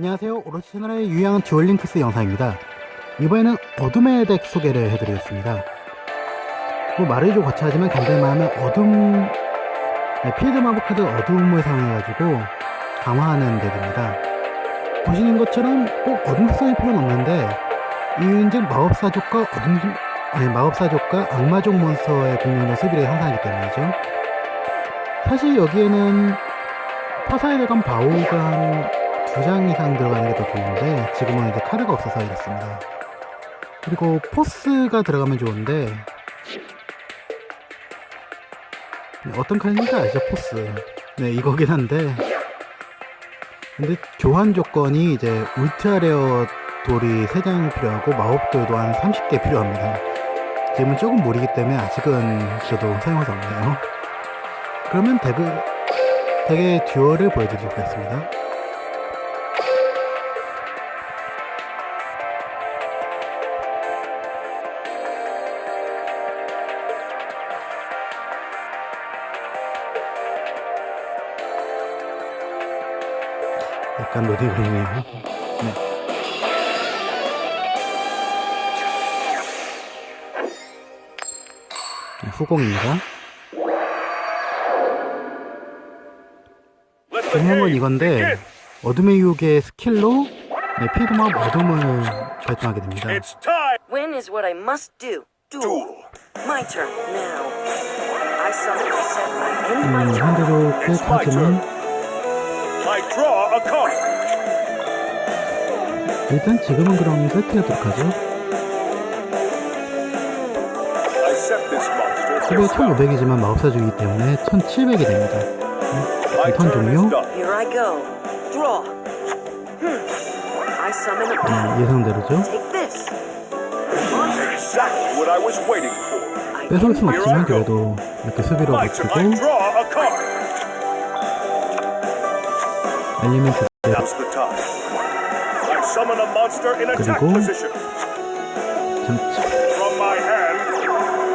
안녕하세요. 오로치 채널의 유양 듀얼링크스 영상입니다. 이번에는 어둠의 덱 소개를 해드리겠습니다. 뭐 말을 좀 거창하지만 간단히 말하면 어둠, 네, 필드 마법 카드 어둠을 사용해가지고 강화하는 덱입니다. 보시는 것처럼 꼭 어둠 색상일 필요는 없는데 이윤적 마법사족과 어둠, 아니 마법사족과 악마족 몬스터의 공룡의 수비를 형성하기 때문이죠. 사실 여기에는 화사에 대한 바오가 한 두 장 이상 들어가는 게 더 좋은데 지금은 이제 카드가 없어서 이렇습니다. 그리고 포스가 들어가면 좋은데 네, 어떤 카드인지 아시죠? 포스. 네 이거긴 한데 근데 교환 조건이 이제 울트라 레어 돌이 3장 필요하고 마법돌도 한 30개 필요합니다. 지금은 조금 무리기 때문에 아직은 저도 사용할 수 없네요. 그러면 덱을, 덱의 듀얼을 보여드리도록 하겠습니다. 약간 로딩 걸리네요. 네. 네, 후공입니다. 중요한 건 이건데 어둠의 유혹의 스킬로 네, 피드마법 어둠을 발동하게 됩니다. Win is what I must do. Duel. My turn now. I summon to set my end my 음. 현대도 꽤 하지만 일단 지금은 그럼 세트하도록 하죠. I set this monster. 수배 1500이지만 마법사주이기 때문에 1700이 됩니다. My 턴 종료. done. Here I go. Draw. Hmm. I summon a battle. 네, 예상대로죠. Take this. Monster. Exactly what I was waiting for. I 뺏어올 end 순 my 없지만 그래도 이렇게 수비로 붙이고 position. 잠시 From my hand,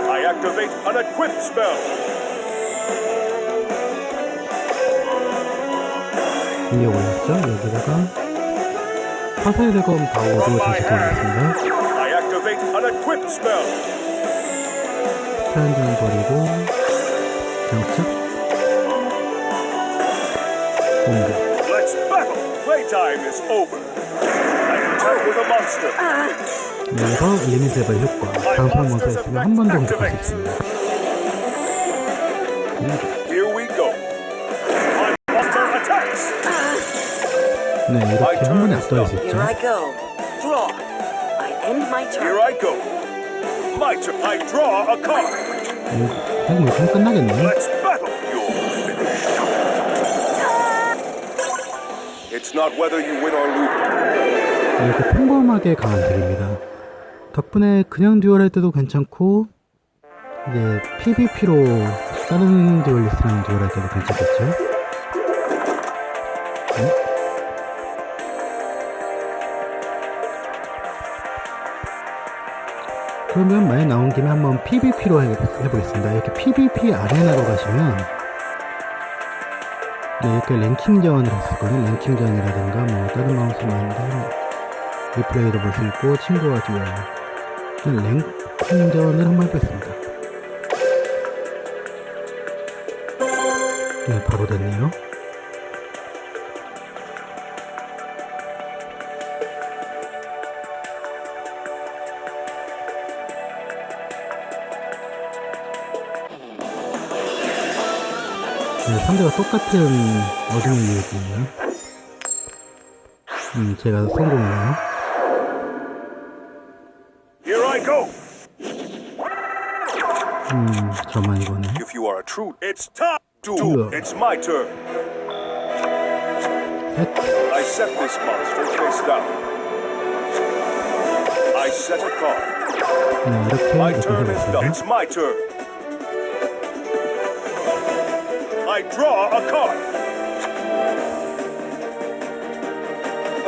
I activate an equip spell. 위에 올렸죠. 여기다가 화살의 대검 바오도 From my 장착하겠습니다. hand, I activate an equip spell. 타연증 버리고 장착 Let's battle. Playtime is over. I attack with a monster. 여기서 리미트 레벨 효과 방송 몬스터 있으면 한 번 더 공격할 수 있습니다 공격. Here we go. My monster attacks. 네 이렇게 한 번에 압도할 수 있죠 Here I go. Draw. I end my Here turn. I go. My turn. I draw a card. 핵물 좀 끝나겠네요 Let's 이렇게 평범하게 강한 덱입니다 덕분에 그냥 듀얼 할 때도 괜찮고 이제 PVP로 다른 듀얼리스트랑 듀얼 할 때도 괜찮겠죠 네? 그러면 만약 나온 김에 한번 PVP로 해보겠습니다. 이렇게 PVP 아레나로 가시면 네, 이렇게 랭킹전을 했었거든요. 랭킹전이라든가 뭐 다른 마우스 마인드 리플레이도 볼 수 있고 친구와 듀얼 랭킹전을 한번 해보겠습니다. 네, 바로 됐네요. 네, 상대가 똑같은 어둠의 유혹이네요. 음, 제가 성공이네요. Here I go. 음, 저만 이거네. If you are a true, it's my turn. 셋. I set this monster face down. I set a card. 네, 이렇게 My 이렇게 turn is done. It's my turn. I draw a card.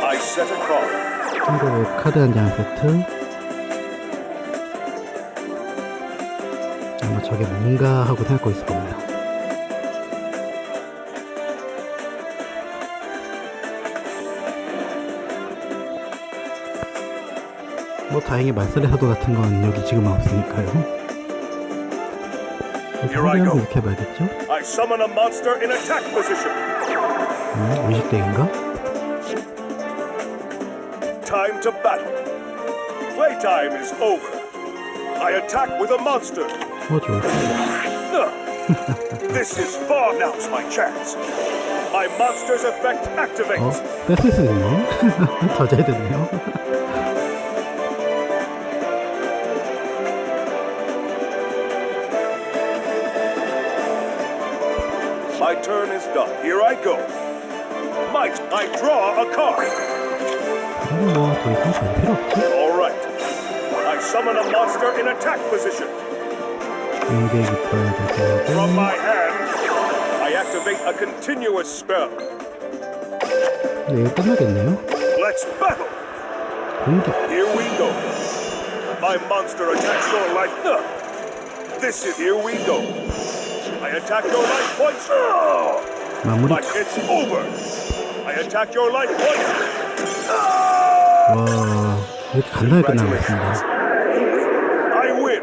I set a card. 참고로 카드 한 장 세트 아마 저게 뭔가 하고 생각하고 있을 겁니다 뭐 다행히 말살의 사도 같은 건 여기 지금 없으니까요 Here I 한번 go. 이렇게 해봐야겠죠? I summon a monster in attack position. 음, 의식덱인가? Time to battle. Playtime is over. I attack with a monster. 어, 좋을 것 Ugh. this is far. Now's my chance. My monster's effect 어? activates. 뺏을 수 있네? 더 잘 됐네요. turn is done. Here I go. Might I draw a card? 그럼 뭐더 이상 별 필요 없지? All right. I summon a monster in attack position. 연계 깃발 From 대표하고 my hand, I activate a continuous spell. 네, 이거 끝나겠네요. Let's battle. 공격. Here we go. My monster attacks your life. Ugh. This is here we go. I attack your life points. 마무리. But it's over. I attack your life points. 와, 이렇게 간단하게 끝나는 것 같습니다. I win.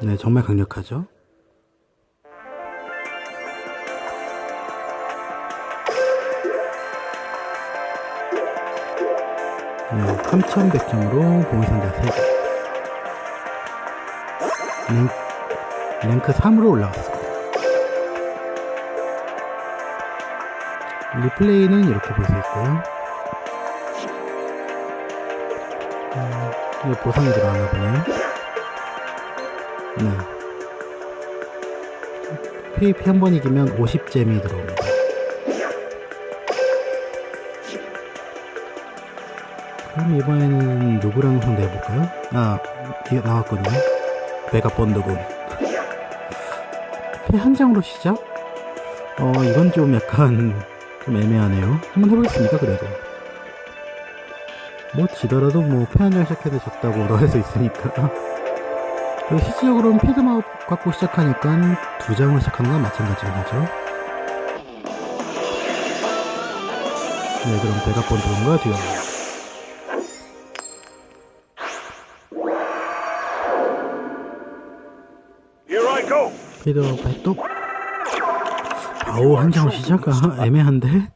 네, 정말 강력하죠. 네, 3100점으로 보물상자 3개. 랭, 랭크 3으로 올라갔습니다. 리플레이는 이렇게 볼 수 있고요. 음, 이게 보상이 들어가나 보네요. 네. PVP 한 번 이기면 50잼이 들어옵니다. 그럼 이번에는 누구랑 상대해볼까요? 아, 나왔군요. 메가본드군. 패 한 장으로 시작? 어, 이건 좀 약간 좀 애매하네요. 한번 해보겠습니다, 그래도. 뭐 지더라도 뭐 패 한 장 시작해도 졌다고 할수 있으니까. 그리고 실질적으로는 피드마업 갖고 시작하니까 두 장을 시작하는 건 마찬가지인 거죠. 네, 그럼 베가본드론과 듀오. 피드 발동. 아우, 한 장으로 시작? 아, 애매한데?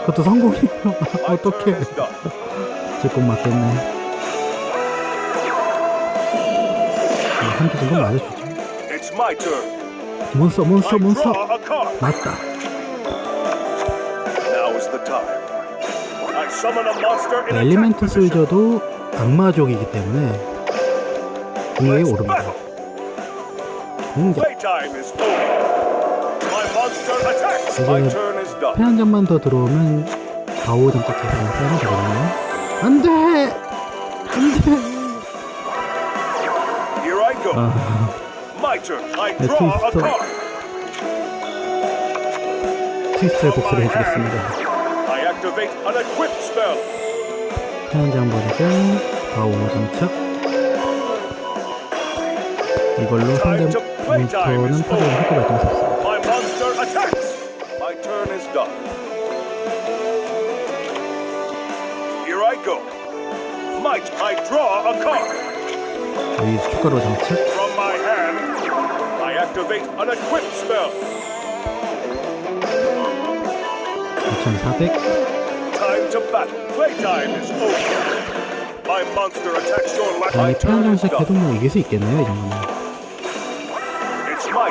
그것도 성공이에요. 어떡해. 제꼭 맞겠네. 한대 정도 맞아주죠. 몬스터, 몬스터, 몬스터. 맞다. 엘리멘트. 솔저도 악마족이기 때문에 공격이 오릅니다. My turn is done. 패한 점만 더 들어오면 바오 전투기에서 싸우면 되거든요. 안 돼! 안 돼! Here I go. 아, 네, 트위스터. From 복수를 해주겠습니다. hand, I activate an equip spell. 패한 장 버리고 바오 전착. 이걸로 상대 몬스터는 타격을 할거 발동할 수 없습니다. My monster attacks. My turn is done. Here I go. Might I draw a card. 여기 추가로 정착. From my hand, I activate an equip spell. 2400. Time to battle. Playtime is over. My monster attacks your life. My 아니 패한 turn 장 is 시작해도 done.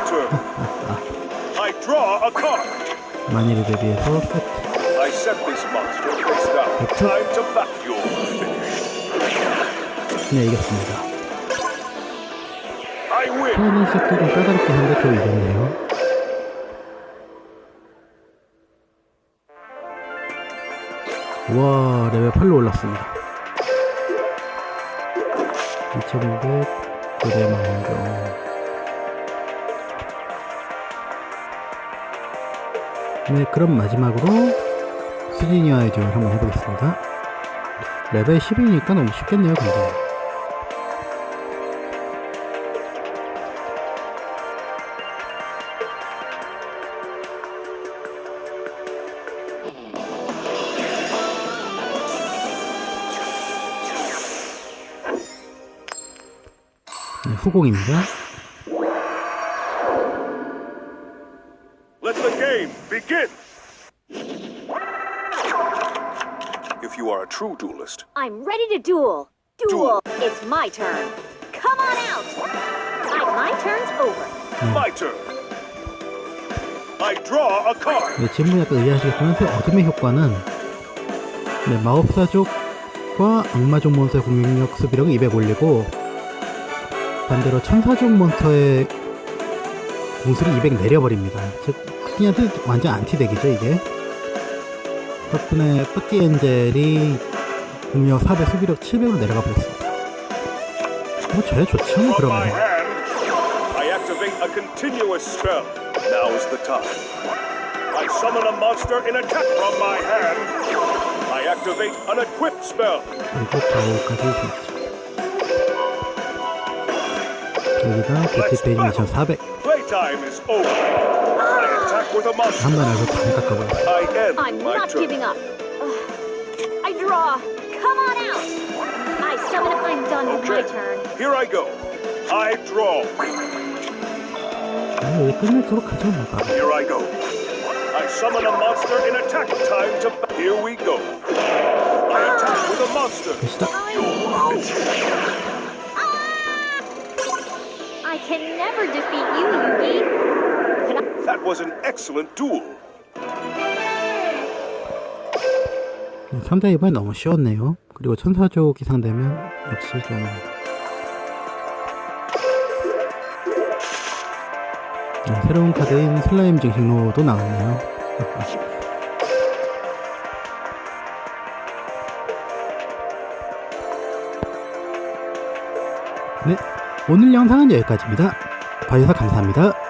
I draw a card. 만일을 대비해서 세트. I set this monster face down. Time to battle. You're finished. 네, 이겼습니다. I win. 패하는 시작도 좀 까다롭긴 한데 저 이겼네요. 와, 레벨 8로 올랐습니다. 2200, 고대 망경. 네, 그럼 마지막으로 시즈니와의 듀얼 한번 해보겠습니다. 레벨 10이니까 너무 쉽겠네요, 근데. 네, 후공입니다. True duelist, I'm ready to duel. Duel. It's my turn. Come on out. I, my turn's over. my turn. I draw a card. 네, 지금 약간 이해하시겠지만 그 어둠의 효과는 네, 마법사족과 악마족 몬스터의 공격력 수비력을 200 올리고 반대로 천사족 몬스터의 공수를 200 내려버립니다. 즉 후기한테 완전 안티덱이죠 이게. 덕분에 뿌띠 엔젤이 공격 400 수비력 700으로 내려가 버렸습니다. 뭐 저야 좋죠 그러면. my hand, I activate a continuous spell. Now is the time. I summon a monster in attack from my hand. I activate an equip spell. 그리고 바울까지 있습니다. 여기다 페이지 미션 400 Playtime is over. I attack with a monster. 한번 알고 다 깎아버렸어요. I end I'm my not turn. giving up. Ugh. I draw. Come on out. I summon if I'm done with my Okay, turn. here I go. I draw. 아, 여기 끝낼도록 하죠 뭐 바로. Here I go. I summon a monster in attack. Time to. Here we go. I attack with a monster. 시작. I can never defeat you, Yugi. That was an excellent duel. 상대 이번에 너무 쉬웠네요. 그리고 천사족이 상대면 역시 좀 네, 새로운 카드인 슬라임 증식로도 나왔네요. 네, 오늘 영상은 여기까지입니다. 봐주셔서 감사합니다.